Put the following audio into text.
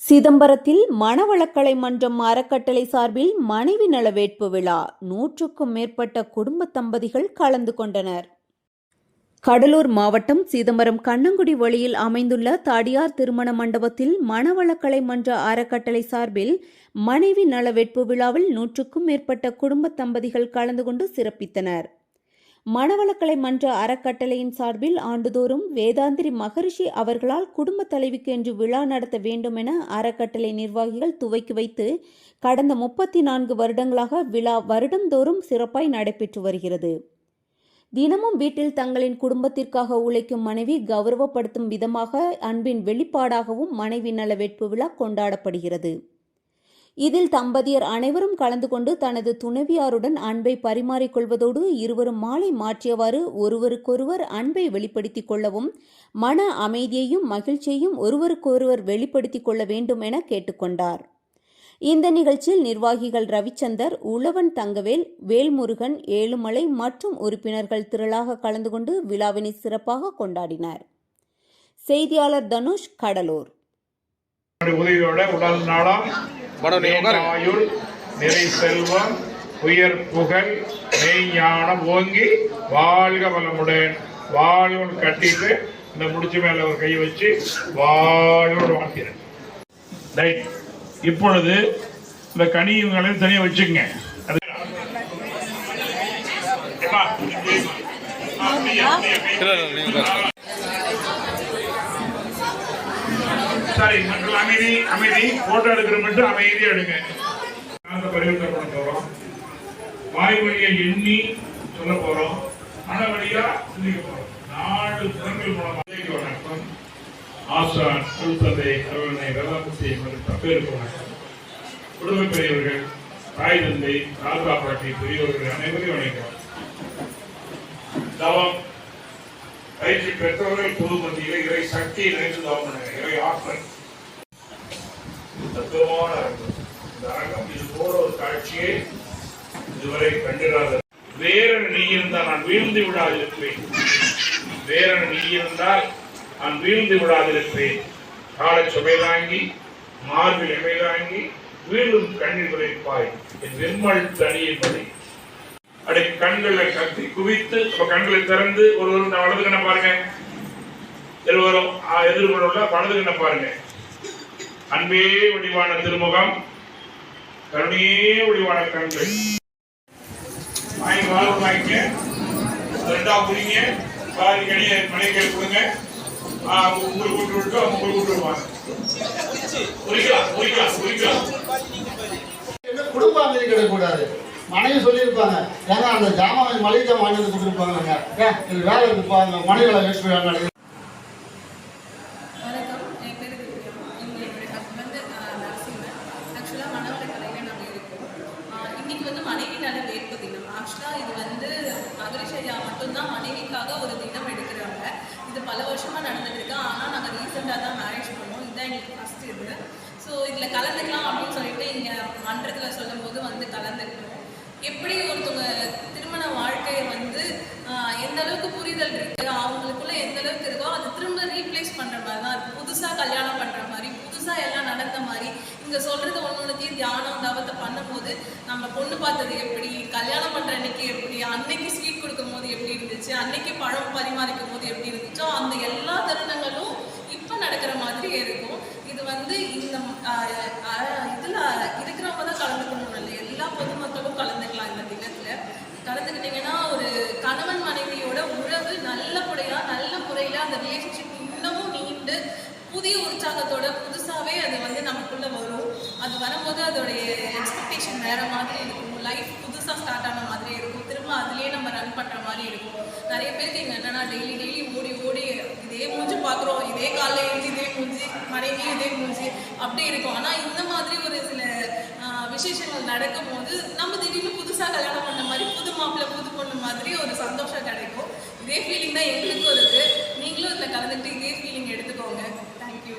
சிதம்பரத்தில் மணவளக்கலை மன்றம் அறக்கட்டளை சார்பில் மனைவி நல வேட்பு விழா. நூற்றுக்கும் மேற்பட்ட குடும்ப தம்பதிகள் கலந்து கொண்டனர். கடலூர் மாவட்டம் சிதம்பரம் கண்ணங்குடி வழியில் அமைந்துள்ள தடியார் திருமண மண்டபத்தில் மணவளக்கலை மன்ற அறக்கட்டளை சார்பில் மனைவி நல வேட்பு விழாவில் நூற்றுக்கும் மேற்பட்ட குடும்ப தம்பதிகள் கலந்து கொண்டு சிறப்பித்தனர். மணவளக்கலை மன்ற அறக்கட்டளையின் சார்பில் ஆண்டுதோறும் வேதாந்திரி மகரிஷி அவர்களால் குடும்ப தலைவிக்கு என்று விழா நடத்த வேண்டும் என அறக்கட்டளை நிர்வாகிகள் துவக்கி வைத்து கடந்த முப்பத்தி நான்கு வருடங்களாக விழா வருடந்தோறும் சிறப்பாய் நடைபெற்று வருகிறது. தினமும் வீட்டில் தங்களின் குடும்பத்திற்காக உழைக்கும் மனைவி கௌரவப்படுத்தும் விதமாக அன்பின் வெளிப்பாடாகவும் மனைவி நல வேட்பு விழா கொண்டாடப்படுகிறது. இதில் தம்பதியர் அனைவரும் கலந்து கொண்டு தனது துணைவியாருடன் அன்பை பரிமாறிக்கொள்வதோடு இருவரும் மாலை மாற்றியவாறு ஒருவருக்கொருவர் அன்பை வெளிப்படுத்திக் கொள்ளவும் மன அமைதியையும் மகிழ்ச்சியையும் ஒருவருக்கொருவர் வெளிப்படுத்திக் கொள்ள வேண்டும் என கேட்டுக்கொண்டார் இந்த நிகழ்ச்சியில் நிர்வாகிகள் ரவிச்சந்தர் உழவன் தங்கவேல் வேல்முருகன் ஏழுமலை மற்றும் உறுப்பினர்கள் திரளாக கலந்து கொண்டு விழாவினை சிறப்பாக கொண்டாடினர். செய்தியாளர் தனுஷ் கடலூர். உதவியோட உடல் நலம் ஆயுள் நிறை செல்வம் உயர் புகழ் மெய்ஞானம் ஓங்கி வாழ்க வளமுடன். வாழ்வன் கட்டிட்டு இந்த முடிச்சு மேல ஒரு கை வச்சு வாழ்வோடு வாழ்கிறேன் ரைட் இப்பொழுது இந்த கனியுங்களை தனியாக வச்சுக்கங்க. அது சரி மக்கள் அமைதி அமைதி போட்டோ எடுக்கிற மட்டும் அமைதியா எடுங்க. பரிவர்த்தனை பண்ண போறோம். வாய் வழியை எண்ணி சொல்ல போறோம். மன வழியா சிந்திக்க போறோம். நாலு புறங்கள் மூலமாக வணக்கம் ஆசான் குழுத்தந்தை அருளனை வேளாண்மை மற்றும் பேருக்கு வணக்கம் குடும்ப பெரியவர்கள் தாய் தந்தை தாத்தா பாட்டி பெரியவர்கள் அனைவரையும் வணக்கம் தவம். பயிற்சி பெற்றவர்கள் பொது மத்தியில் இறை சக்தியை நிறைந்து தவம் இறை ஆற்றல். தத்துவமான அரங்கம். இந்த அரங்கம் இது போல ஒரு காட்சியை இதுவரை கண்டிராத வேற நீ இருந்தால் நான் வீழ்ந்து விடாதிருப்பேன். வேற நீ இருந்தால் நான் வீழ்ந்து விடாதிருப்பேன். காலை சுமை தாங்கி மார்பில் எமை தாங்கி வீழும் கண்ணீர் விளைப்பாய் என் வெண்மல் தனியின்படி அப்படி கண்களை கத்தி குவித்து அப்ப கண்களை திறந்து ஒரு ஒரு வலது கண்ணை பாருங்க. எல்லோரும் எதிர்கொள்ள வலது கண்ணை பாருங்க. அன்பே வடிவான திருமுகம் கருணையே வடிவான கண்கள். வாங்கி வாழ்வு வாங்கிக்க ரெண்டா புரிங்க பாதி மனை மனைகள் கொடுங்க. உங்களுக்கு கூட்டு விட்டு அவங்க உங்களுக்கு கூட்டு விடுவாங்க புரிக்கலாம் புரிக்கலாம் புரிக்கலாம் குடும்பம் குடும்ப அமைதி மனைவி சொல்லியிருப்பாங்க. ஏன்னா அந்த ஜாமான் மளிகை ஜாமான் வாங்கி வந்து கொடுத்துருப்பாங்க இது வேலை இருக்குப்பா அந்த வேஸ்ட் வேண்டாம். மனைவி நல வேட்பு தினம். ஆக்சுவலாக இது வந்து மகரிஷையா மட்டும்தான் மனைவிக்காக ஒரு தினம் எடுக்கிறாங்க. இது பல வருஷமாக நடந்துட்டு இருக்கு. ஆனால் நாங்கள் ரீசெண்டாக தான் மேரேஜ் பண்ணோம். இதுதான் எங்களுக்கு ஃபஸ்ட் இது. ஸோ இதில் கலந்துக்கலாம் அப்படின்னு சொல்லிட்டு இங்கே மன்றத்தில் சொல்லும்போது வந்து கலந்துக்கிட்டோம். எப்படி ஒருத்தவங்க திருமண வாழ்க்கையை வந்து எந்த அளவுக்கு புரிதல் இருக்கு அவங்களுக்குள்ள எந்த அளவுக்கு இருக்கோ அது திரும்ப ரீப்ளேஸ் பண்ற மாதிரி தான் இருக்கு. புதுசா கல்யாணம் பண்ற மாதிரி புதுசா எல்லாம் நடந்த மாதிரி இங்க சொல்றது ஒன்று தியானம் தவத்தை பண்ணும்போது நம்ம பொண்ணு பார்த்தது எப்படி கல்யாணம் பண்ற அன்னைக்கு எப்படி அன்னைக்கு ஸ்வீட் கொடுக்கும் போது எப்படி இருந்துச்சு அன்னைக்கு பழம் பரிமாறிக்கும் போது எப்படி இருந்துச்சோ அந்த எல்லா தருணங்களும் இப்போ நடக்கிற மாதிரி இருக்கும். இது வந்து இந்த அது வரும்போது அதோடைய எக்ஸ்பெக்டேஷன் வேற மாதிரி இருக்கும். லைஃப் புதுசாக ஸ்டார்ட் ஆன மாதிரி இருக்கும். திரும்ப அதுலேயே நம்ம ரன் பண்ணுற மாதிரி இருக்கும். நிறைய பேருக்கு எங்கள் என்னன்னா டெய்லி டெய்லி ஓடி ஓடி இதே மூஞ்சி பார்க்குறோம் இதே காலைல எழுந்து இதே மூஞ்சி மனைவி இதே மூஞ்சி அப்படி இருக்கும். ஆனால் இந்த மாதிரி ஒரு சில விசேஷங்கள் நடக்கும் போது நம்ம திடீர்னு புதுசாக கல்யாணம் பண்ண மாதிரி புது மாப்பிள்ளை புது பொண்ணு மாதிரி ஒரு சந்தோஷம் கிடைக்கும். இதே ஃபீலிங் தான் எங்களுக்கும் இருக்குது நீங்களும் இதில் கலந்துட்டு இதே ஃபீலிங் எடுத்துக்கோங்க. தேங்க்யூ